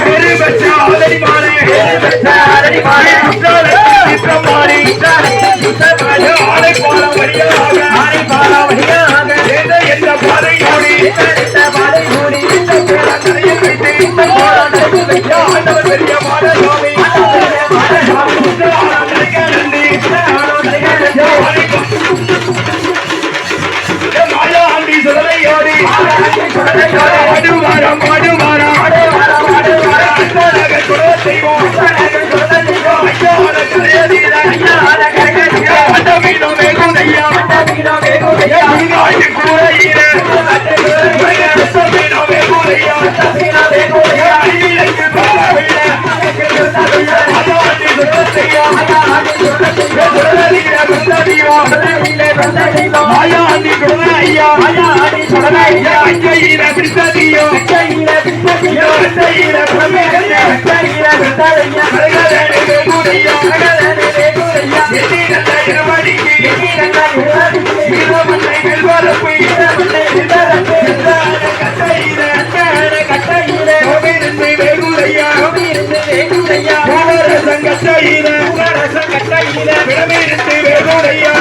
பேரு பெற்ற ஆதரி மாலை சித்திரம் மாறி ஆலை பால வழியாக எந்த எந்த பாதை ஓடி கரையை வைத்து ஆண்டவர் பெரிய மாட சுவாமி மாயா ஆண்டி சுடலை ஓடி மாடு வாரம் மாடு வாரம் அண்ணாநகர் குடவ செய்வோம் ஐயாவான கரையதீர அண்டமீனோ மேகுதையா ஆண்டு கூட ஈர அண்டமீனோ மேகுதையா அடியிலைக்கு பாவில்லை அதாண்டி சுடலை செய்யா சுடலீர குந்ததீவா மாயா ஆண்டி குடவ ஐயா ஐயா ஐயா பிடித்ததியோ ஐயா சங்கையில சங்கையில விடமிருந்து வேதோடையா